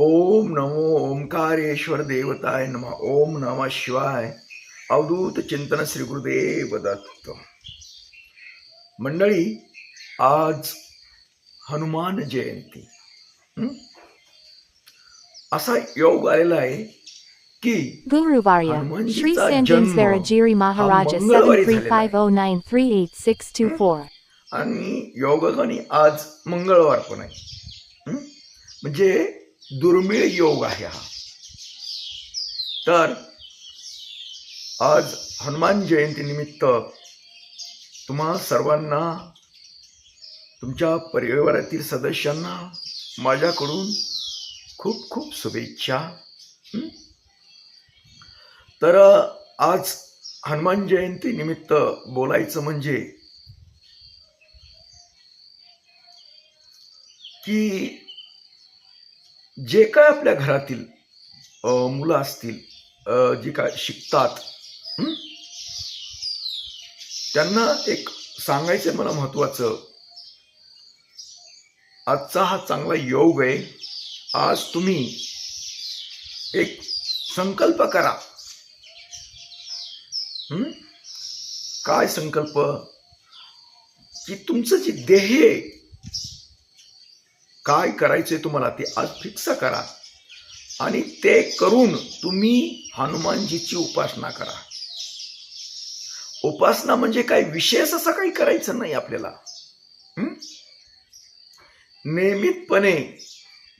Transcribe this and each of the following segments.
ओम नमो ओंकारेश्वर देवताय नम ओम नम शिवाय अवधूत चिंतन श्री गुरुदेव दत्त मंडळी आज हनुमान जयंती? असा योग आलेला आहे की झालेला आहे. 7350938624. आणि योगाने आज मंगळवार पण आहे? म्हणजे दुर्मिळ योग आहे हा. तर आज हनुमान जयंती निमित्त तुम्हा सर्वांना तुमच्या परिवारातील सदस्यांना माझ्याकडून खूप खूप शुभेच्छा. तर आज हनुमान जयंती निमित्त बोलायचं म्हणजे की जे काय आपल्या घरातील मुलं असतील जे काय शिकतात त्यांना एक सांगायचं मला महत्वाचं. आजचा हा चांगला योग आहे. आज तुम्ही एक संकल्प करा. काय संकल्प? की तुमचं जे देह आहे काय करायचंय तुम्हाला ते आज फिक्स करा. आणि ते करून तुम्ही हनुमानजीची उपासना करा. उपासना म्हणजे काय? विशेष असं काही करायचं नाही आपल्याला. नियमितपणे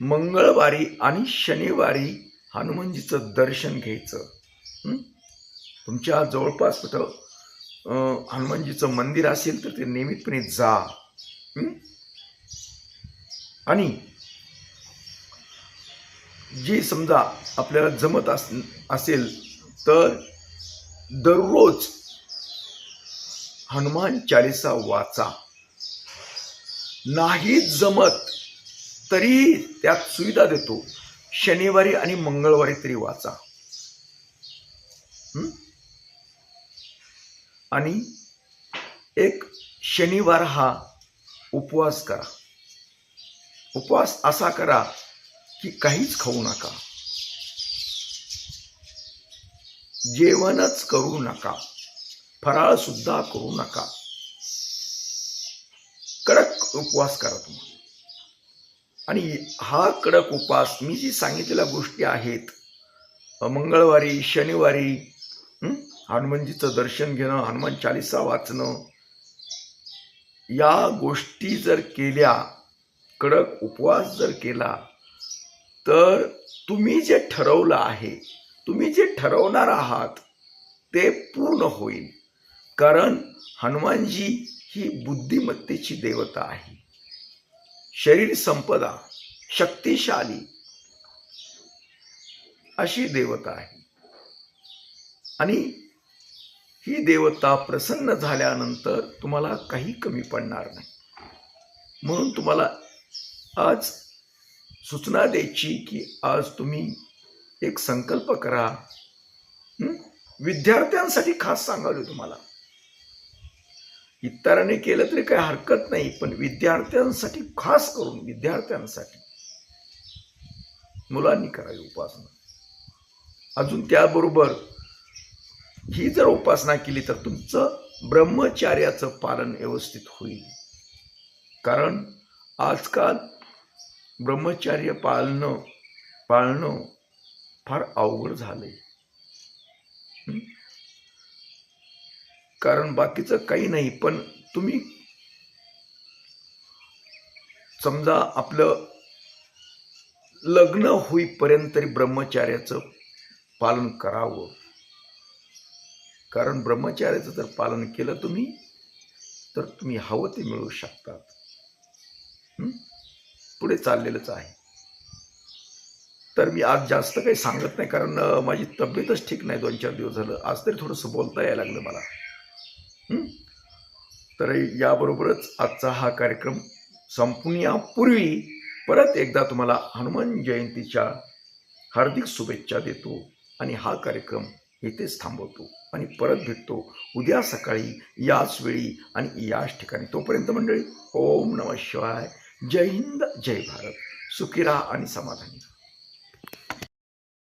मंगळवारी आणि शनिवारी हनुमानजीचं दर्शन घ्यायचं. तुमच्या जवळपास कुठं हनुमानजीचं मंदिर असेल तर ते नियमितपणे जा. आणि जी समजा आपल्याला जमत अस असेल तर दररोज हनुमान चालिसा वाचा. नाही जमत तरी त्यात सुविधा देतो. शनिवारी आणि मंगळवारी तरी वाचा. आणि एक शनिवार हा उपवास करा. उपवास असा करा की काहीच खाऊ नका. जेवणच करू नका. फराळ सुद्धा करू नका. कडक उपवास करा तुम्ही. आणि हा कडक उपवास मी जी सांगितलेल्या गोष्टी आहेत मंगळवारी शनिवारी हनुमानजीचं दर्शन घेणं हनुमान चालिसा वाचणं या गोष्टी जर केल्या कडक उपवास जर केला तर तुम्ही जे ठरवलं आहे तुम्ही जे ठरवणार आहात ते पूर्ण होईल. कारण हनुमानजी ही बुद्धिमत्तेची देवता आहे. शरीर संपदा शक्तिशाली अशी देवता आहे. आणि ही देवता प्रसन्न झाल्यानंतर तुम्हाला काही कमी पडणार नाही. म्हणून तुम्हाला आज सूचना द्यायची की आज तुम्ही एक संकल्प करा. विद्यार्थ्यांसाठी खास सांगावे तुम्हाला. इतरांनी केलं तरी काही हरकत नाही पण विद्यार्थ्यांसाठी खास करून विद्यार्थ्यांसाठी मुलांनी करावी उपासना. अजून त्याबरोबर ही जर उपासना केली तर तुमचं ब्रह्मचार्याचं पालन व्यवस्थित होईल. कारण आजकाल ब्रह्मचर्य पाळणं पाळणं फार अवघड झालंय. कारण बाकीचं काही नाही पण तुम्ही समजा आपलं लग्न होईपर्यंत तरी ब्रह्मचार्याचं पालन करावं. कारण ब्रह्मचार्याचं जर पालन केलं तुम्ही तर तुम्ही हवं ते मिळवू शकतात. पुढे चाललेलंच आहे. तर मी आज जास्त काही सांगत नाही कारण माझी तब्येतच ठीक नाही. दोन चार दिवस झालं. आज तरी थोडंसं बोलता यायला लागलं मला. तर याबरोबरच आजचा हा कार्यक्रम संपण्यापूर्वी परत एकदा तुम्हाला हनुमान जयंतीच्या हार्दिक शुभेच्छा देतो आणि हा कार्यक्रम इथेच थांबवतो आणि परत भेटतो उद्या सकाळी याच वेळी आणि याच ठिकाणी. तोपर्यंत मंडळी ओम नम शिवाय. जय हिंद जय भारत. सुखी राहा आणि समाधानी.